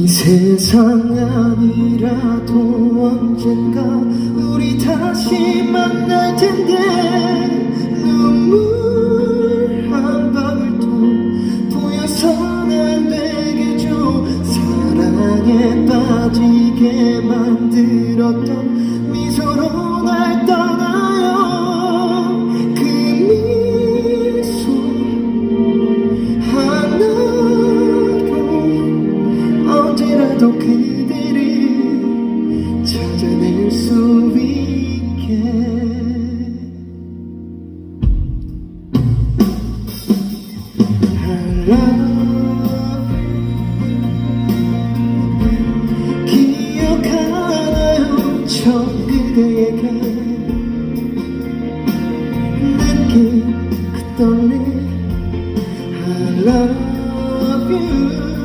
이 세상 아니라도 언젠가 우리 다시 만날 텐데 눈물 한 방울도 보여서는 되겠죠. 사랑에 빠지게 만들었던 미소로 또 그대를 찾아낼 수 있게. 그대가 내게 그 떨림 I love you